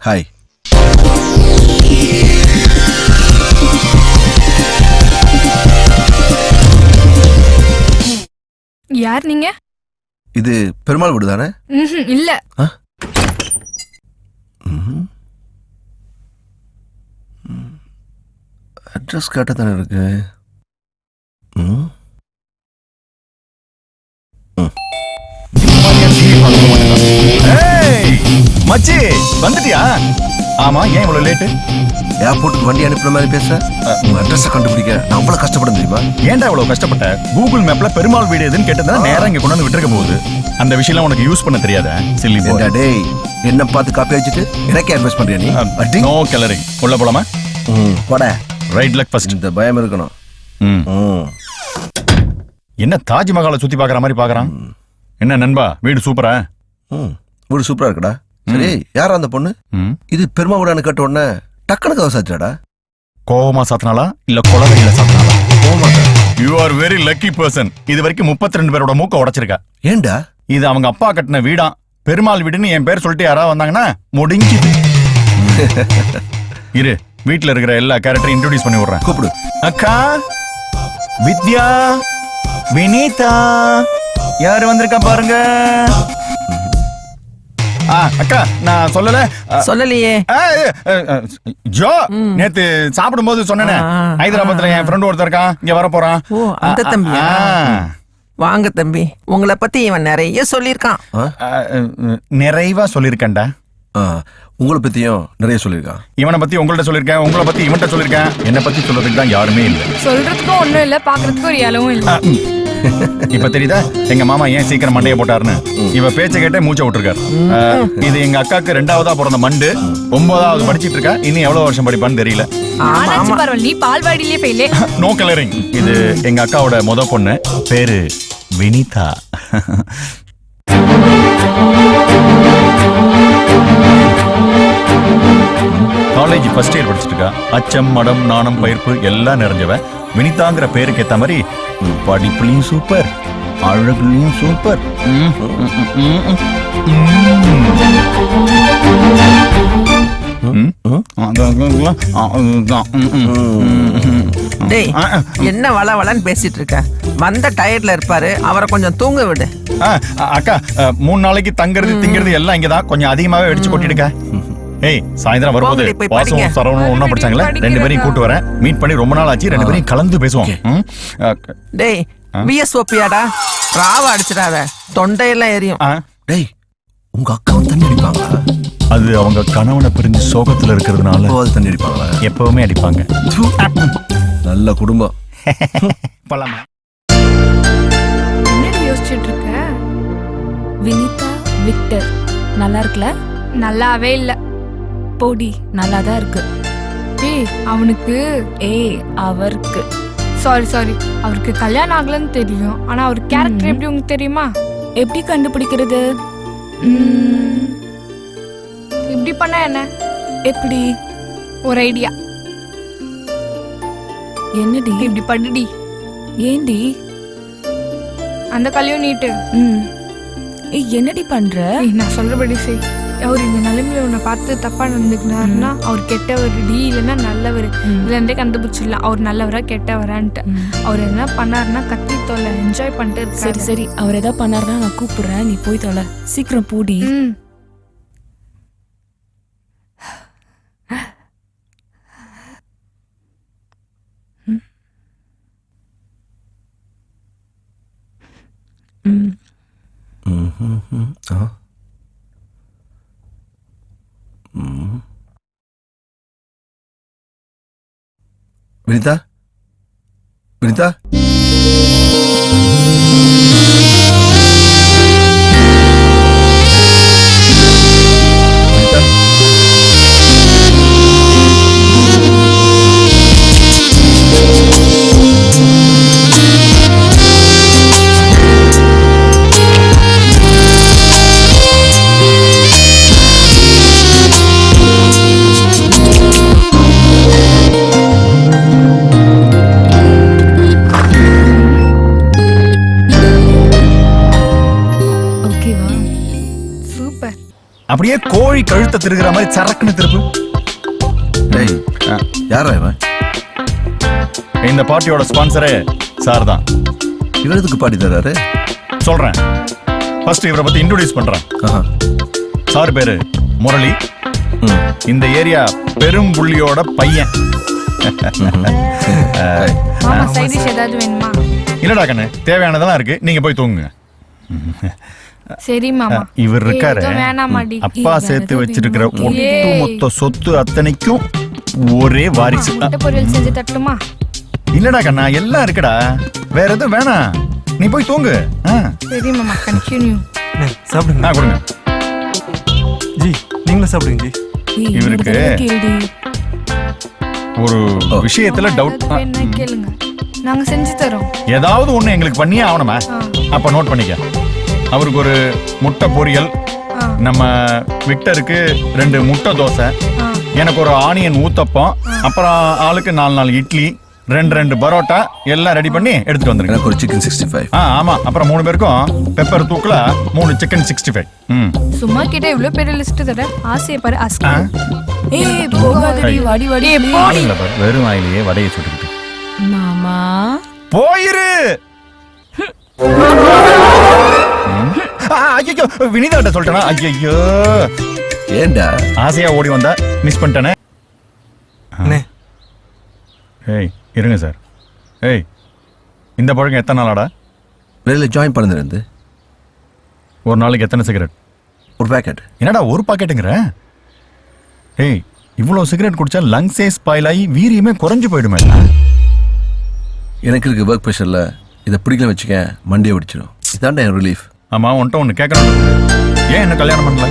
Hi யார் நீங்க? இது பெருமாள் வீடு தானே? இல்ல. அட்ரஸ் கேட்ட தானே இருக்கு. மச்சி வந்துட்டியா? ஆமா ஏன் இவ்வளவு லேட்டு ஏர்போர்ட்டுக்கு வண்டி அனுப்புன மாதிரி பேச உங்க அட்ரஸை கண்டுபிடிக்க. நான் அவ்வளவு கஷ்டப்படும் தெரியுமா? ஏன்டா இவ்வளவு கஷ்டப்பட்ட? கூகுள் மேப்ல பெருமாள் வீடு எதுன்னு கேட்டதா நேரா இங்க கொண்டு வந்து விட்டுருக்க போகுது. அந்த விஷயம்லாம் உனக்கு யூஸ் பண்ண தெரியாத? சில்லி டேய் என்ன பார்த்து காப்பி வச்சுட்டு எனக்கே அட்வைஸ் பண்றியா நீ? நோ கலரிங் உள்ள போலாமா? ம் போட. ரைட் லக் ஃபர்ஸ்ட் இந்த பயம் இருக்கணும். ம். என்ன தாஜ்மஹாலை சுத்தி பார்க்கற மாதிரி பார்க்கறான்? என்ன நண்பா வீடு சூப்பரா ம் வீடு சூப்பரா இருக்குடா. சரி யாரா அந்த பொண்ணு? இது பெருமா வீடான்னு கேட்ட உடனே டக்குனு கவசாச்சாடா கோவமா சாத்தினாலா இல்ல கொலவெறியில சாத்தினாலா போமாட்டா you are very lucky person இது வரைக்கும் முப்பத்தி ரெண்டு பேரோட மூக்க உடைச்சிருக்கா. ஏன்டா இது அவங்க அப்பா கட்டின வீடாம் பெருமாள் வீடுன்னு என் பேர் சொல்லிட்டு யாராவது வந்தாங்கன்னா முடிஞ்சுது. இரு வீட்ல இருக்கிற எல்லா கேரக்டரையும் இன்ட்ரோடியூஸ் பண்ணி விடுறேன். கூப்பிடு. அக்கா வித்யா வினீதா யாரு வந்திருக்கா பாருங்க? அக்கா நான் சொல்லல. சொல்லலையே. ஜோ நேத்து சாப்பிடும்போது சொன்னேனே. ஹைதராபாத்ல என் ஃப்ரெண்ட் ஒருத்தர் இருக்கான். இங்க வர போறான். ஓ, அந்த தம்பியா? வாங்க தம்பி. உங்களை பத்தி இவன் நிறைய சொல்லியிருக்கான். நிறைவா சொல்லியிருக்கேன்டா. உங்களை பத்தியும் நிறைய சொல்லியிருக்கான். இவனை பத்தி உங்கள்ட்ட சொல்லியிருக்கேன் உங்களை பத்தி இவன்ட்ட சொல்லியிருக்கேன். என்னை பத்தி சொல்றதுக்கு தான் யாருமே இல்லை. சொல்றதுக்கும் ஒண்ணும் இல்ல பாக்குறதுக்கும் ஒரு இலவும் இல்ல. இப்ப தெரியுதா? எங்க மாமா ஏன் சீக்கிரம் மண்டைய போட்டாருன்னு? இவ பேச்ச கேட்டே மூச்சை விட்டுருக்காரு. இது எங்க அக்காக்கு ரெண்டாவதா பிறந்த மண்டு. ஒன்பதாவது படிச்சிட்டு இருக்கா. இன்னும் எவ்வளவு வருஷம் படிப்பான்னு தெரியல. நோ கலரிங் இது எங்க அக்காவோட முத பொண்ணு. பேரு வினிதா. காலேஜ் ஃபர்ஸ்ட் இயர் படிச்சிட்டு இருக்கா. அச்சம் மடம் நாணம் பயிர்ப்பு எல்லாம் நிறைஞ்சவ. வினிதாங்கிற பேருக்கு ஏத்த மாதிரி படிப்புலயும் சூப்பர் அழகுலயும் சூப்பர். டேய். என்ன வள வளன்னு பேசிட்டு இருக்க வந்த டயர்ட்ல இருப்பாரு அவரை கொஞ்சம் தூங்க விடு. அக்கா மூணு நாளைக்கு தங்குறது திங்கிறது எல்லாம் இங்கதான். கொஞ்சம் அதிகமாவே வெடிச்சு கொட்டிடுக்க. ஏய் சாயந்தரம் வரும்போது. வாசமும் சரவணும் ஒண்ணா படிச்சாங்களே? ரெண்டு பேரையும் கூட்டு வரேன். மீட் பண்ணி ரொம்ப நாள் ஆச்சு. ரெண்டு பேரையும் கலந்து பேசுவோம். டேய் பிஎஸ்ஓபியாடா ராவ அடிச்சிடாத. தொண்டையெல்லாம் எரியும். டேய் உங்க அக்காவும் தண்ணி அடிப்பாங்களா? அது அவங்க கணவனை பிரிஞ்சு சோகத்துல இருக்கிறதுனால தண்ணி அடிப்பாங்களா? எப்பவுமே அடிப்பாங்க. நல்ல குடும்பம். போலாமா யோசிச்சுட்டு இருக்க வினிதா விக்டர். நல்லா இருக்குல்ல நல்லாவே இல்ல. போடி நல்லா தான் இருக்கு. ஏய் அவனுக்கு ஏய் அவருக்கு. சாரி சாரி அவருக்கு கல்யாணம் ஆகலன்னு தெரியும். ஆனா அவர் கேரக்டர். எப்படி உங்களுக்கு தெரியுமா? எப்படி கண்டுபிடிக்கிறது? ம், இப்படி பண்ணா என்ன? எப்படி? ஒரு ஐடியா என்னடி? இப்படி பண்ணுடி ஏண்டி? அந்த கல்யாணம் நீட்டு. ம் ஏய் என்னடி பண்ற? ஏய், நான் சொல்றபடி செய். அவர் இந்த நிலைமையில உன்னை பார்த்து தப்பா நடந்துக்கினாருன்னா அவர் கெட்டவர் டி இல்லைன்னா நல்லவர். இருந்தே கண்டுபிடிச்சிடலாம் அவர் நல்லவரா கெட்டவரான்ட்டு. அவர் என்ன பண்ணாருன்னா கத்தி தொல்லை என்ஜாய் பண்ணிட்டு சரி சரி. அவர் ஏதாவது பண்ணாருன்னா நான் கூப்பிடுறேன். நீ போய் தொலை. சீக்கிரம் பூடி. ம். ம் ம்ஹும்ஹும். ஆ. ம். வினிதா? வினிதா? அப்படியே கோழி கழுத்தை திருகிற மாதிரி சரக்குன்னு திருப்பு. டேய். யாரா இவன்? இந்த பார்ட்டியோட ஸ்பான்சரே சார் தான். இவர் எதுக்கு பாடி தர்றாரு? சொல்றேன். ஃபர்ஸ்ட் இவரை பத்தி இன்ட்ரோடியூஸ் பண்றேன். ஆஹா. சார் பேரு முரளி. இந்த ஏரியா பையன். டிஷ் ஏதாவது வேணுமா? இல்லடா கண்ணு தேவையானதெல்லாம் இருக்கு. நீங்க போய் தூங்குங்க. இவர் இருக்காரு. அப்பா சேர்த்து வச்சிருக்கிற எதுவும் ஒட்டு ஏய். மொத்த சொத்து அத்தனைக்கும் ஒரே வாரிசு. செஞ்சு தட்டுமா இல்லடா கண்ணா எல்லாம் இருக்குடா. வேற எதுவும் வேணாம் நீ போய் தூங்கு. சரி மாமா கண்டினியூ சாப்பிடுங்க. ஆ, கொடுங்க. ஜி நீங்களும் சாப்பிடுங்க ஜி. இவருக்கு-. ஒரு விஷயத்துல டவுட் கேளுங்க. நாங்க செஞ்சு தரோம். ஏதாவது ஒண்ணு எங்களுக்கு பண்ணியே ஆகணுமா. அப்ப நோட் பண்ணிக்க. அவருக்கு ஒரு முட்டை பொரியல். நம்ம விக்டருக்கு ரெண்டு முட்டை தோசை. எனக்கு ஒரு ஆனியன் ஊத்தப்பம். அப்புறம் ஆளுக்கு நாலு நாலு இட்லி. ரெண்டு ரெண்டு பரோட்டா. எல்லாம் ரெடி பண்ணி எடுத்துட்டு வந்துருங்க. எனக்கு ஒரு சிக்கன் சிக்ஸ்டி ஃபைவ் ஆ ஆமா. அப்புறம் மூணு பேருக்கும் பெப்பர் தூக்கல மூணு சிக்கன் சிக்ஸ்டி ஃபைவ் ம். சும்மா கிட்ட இவ்வளவு பெரிய லிஸ்ட் தர? ஆசையை பாரு ஆ? அஸ்கி ஏய் போகாதடி வாடி வாடி. ஆளுங்கள பாரு, வெறும் வாயிலேயே வடையை சுட்டுக்கிட்டு. மாமா. போயிரு. ஐயையோ வினிதாட்ட சொல்லிட்டேனா? ஐயோ ஏன்டா ஆசையா ஓடி வந்தா மிஸ் பண்ணிட்டேனே. ஏய் இருங்க சார். ஏய் இந்த பழக்கம் எத்தனை நாளாடா? வெளியில் ஜாயின் பண்ணதுலேருந்து ஒரு நாளைக்கு எத்தனை சிகரெட் ஒரு பேக்கெட் என்னடா ஒரு பாக்கெட்டுங்கிற ஏய் இவ்வளோ சிகரெட் குடிச்சா லங்ஸே ஸ்பாயில் ஆகி வீரியமே குறைஞ்சு போயிடுமே. எனக்கு இருக்க ஒர்க் ப்ரெஷரில் இதை பிடிக்கல வச்சுக்க மண்டியை பிடிச்சிடும் இதாண்டா என் ரிலீஃப் ஆமா உன்ட்ட ஒன்று கேட்கணும் ஏன் என்ன கல்யாணம் பண்ணல?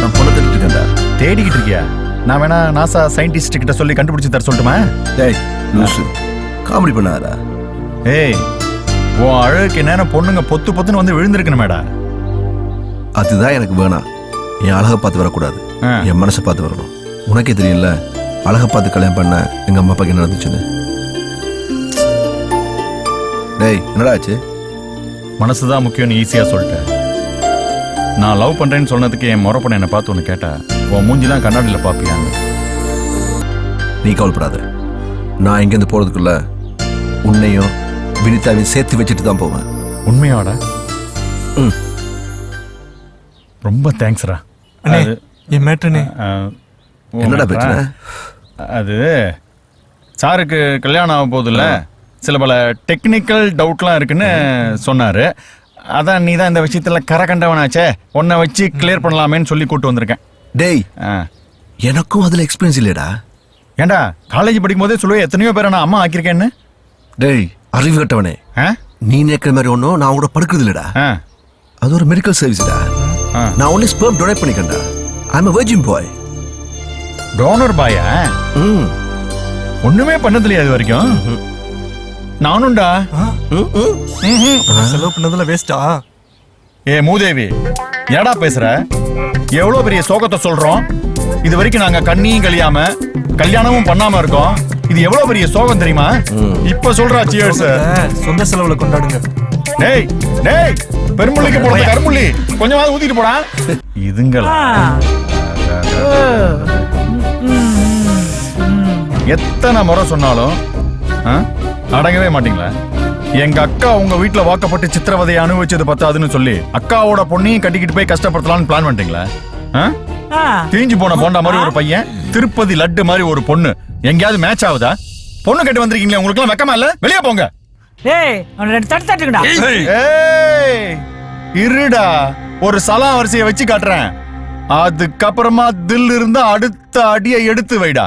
நான் பொண்ணு தட்டிட்டு இருக்கேன்டா. தேடிக்கிட்டு இருக்கியா? நான் வேணா நாசா சயின்டிஸ்ட் கிட்ட சொல்லி கண்டுபிடிச்சு தர சொல்லட்டுமா? டேய் லூசு. காமெடி பண்ணாதடா. ஏய் உன் அழகுக்கு நேரம் பொண்ணுங்க பொத்து பொத்துன்னு வந்து விழுந்திருக்கணுமேடா. அதுதான் எனக்கு வேணாம் என் அழகை பார்த்து வரக்கூடாது. என் மனசை பார்த்து வரணும். உனக்கே தெரியல அழகை பார்த்து கல்யாணம் பண்ண எங்க அம்மா அப்பாக்கு என்ன நடந்துச்சுன்னு? டேய் என்னடா ஆச்சு? மனசு தான் முக்கியம்னு ஈஸியாக சொல்லிட்டேன். நான் லவ் பண்றேன்னு சொன்னதுக்கு என் முறை பொண்ணு என்னை பார்த்து ஒன்று கேட்டா உன் மூஞ்சி தான் கண்ணாடியில் பார்ப்பியாங்க நீ கவலைப்படாத. நான் இங்கேருந்து போறதுக்குள்ள உன்னையும் வினிதாவையும் சேர்த்து வச்சுட்டு தான் போவேன். உண்மையாடா? ம். ரொம்ப தேங்க்ஸ்ரா அண்ணே என் மேட்ருண்ணே என்னடா பிரச்சனை? அது சாருக்கு கல்யாணம் ஆக போதில்ல? சில பல டெக்னிக்கல் டவுட்லாம் இருக்குன்னு சொன்னாரு. அதான் நீ தான் இந்த விஷயத்துல கரை கண்டவனாச்சே உன்னை வச்சு கிளியர் பண்ணலாமேன்னு சொல்லி கூட்டு வந்திருக்கேன். டேய். எனக்கும் அதுல எக்ஸ்பீரியன்ஸ் இல்லையடா ஏண்டா காலேஜ் படிக்கும் போதே சொல்லுவேன் எத்தனையோ பேரை நான் அம்மா ஆக்கியிருக்கேன்னு? டேய் அறிவு கட்டவனே? நீ நினைக்கிற மாதிரி ஒன்றும் நான் கூட படுக்கிறது இல்லடா. அது ஒரு மெடிக்கல் சர்வீஸ்டா. நான் only sperm donate பண்ணிக்கேன்டா I am virgin boy donor பாயா ம். ஒண்ணுமே பண்ணதில்லையா இது வரைக்கும். நானும்டா. செலவு பண்ணதுல வேஸ்டா ஏ மூதேவி என்னடா பேசுற? எவ்வளவு பெரிய சோகத்தை சொல்றோம்? இது வரைக்கும் நாங்க கண்ணியும் கழியாம கல்யாணமும் பண்ணாம இருக்கோம். இது எவ்வளவு பெரிய சோகம் தெரியுமா? இப்ப சொல்றா சியர்ஸ் சொந்த செலவுல கொண்டாடுங்க. டேய் டேய் பெருமுள்ளிக்கு போடுற கருமுள்ளி. கொஞ்சமாவது ஊத்திட்டு போடா. இதுங்களா? எத்தனை முறை சொன்னாலும் ஆ? அடங்கவே மாட்டீங்களா? எங்க அக்கா உங்க வீட்ல வாக்கப்பட்டு சித்திரவதையை அனுபவிச்சது பத்தாதுன்னு சொல்லி அக்காவோட பொண்ணையும் கட்டிக்கிட்டு போய் கஷ்டப்படுத்தலாம்னு பிளான் பண்ணிட்டீங்களா? ஆ? தீஞ்சு போன போண்டா மாதிரி ஒரு பையன் திருப்பதி லட்டு மாதிரி ஒரு பொண்ணு. எங்கேயாவது மேட்ச் ஆகுதா? பொண்ணு கட்டி வந்திருக்கீங்களா உங்களுக்கு எல்லாம் வெக்கமா இல்ல? வெளியே போங்க. இருடா. ஒரு சலாம் வரிசையை வச்சு காட்டுறேன். அதுக்கப்புறமா தில் இருந்தா அடுத்த அடியை எடுத்து வைடா.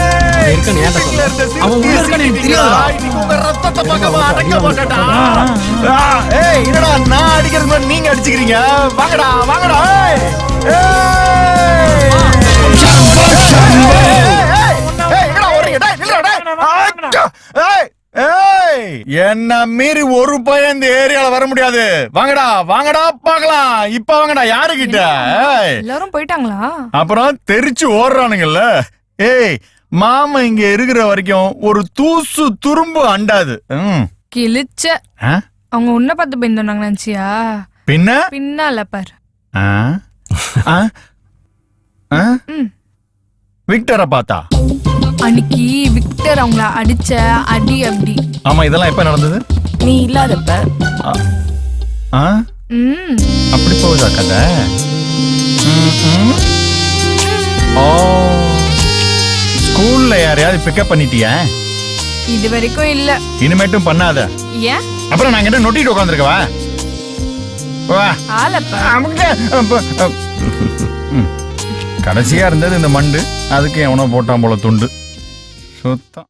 அவன் உள்ள இருக்கான்னு எனக்கு தெரியாதுடா. இன்னைக்கு உங்க ரத்தத்தை பார்க்காம அடக்க மாட்டேன்டா. ஆ, ஏய், என்னடா நான் அடிக்கிறது மாதிரி நீங்க அடிச்சுக்கிறீங்க வாங்கடா வாங்கடா ஏய். என்ன மீறி ஒரு பையன் இந்த ஏரியால வர முடியாது வாங்கடா வாங்கடா பார்க்கலாம் இப்ப வாங்கடா யாரு கிட்ட ஏய். எல்லாரும் போயிட்டாங்களா அப்புறம் தெரிச்சு ஓடுறானுங்கல்ல ஏய் மாமா இங்க இருக்கிற வரைக்கும் ஒரு தூசு துரும்பு அண்டாது. ம். கிழிச்ச. ஆ? அவங்க உன்னை பார்த்து பயந்தோன்னாங்க நினைச்சியா? பின்ன? பின்னால பாரு. ஆ? ஆ? ஆ? ம். விக்டரை பார்த்தா? அன்னைக்கு விக்டர் அவங்கள அடிச்ச அடி அப்படி. ஆமா இதெல்லாம் எப்ப நடந்தது? நீ இல்லாதப்ப. அப்படி போகுதா கதை? ஸ்கூல்ல யாரையாவது பிக்கப் பண்ணிட்டியா? இது வரைக்கும் இல்ல. இனிமேட்டும் பண்ணாத. ஏன்? அப்புறம் நான் கிட்ட நொட்டிட்டு உட்காந்துருக்கவா வா. ஆளப்பா. அவங்க, அப்ப, அப். ம். கடைசியா இருந்தது இந்த மண்டு. அதுக்கு எவனோ போட்டான் போல துண்டு. சுத்தம்.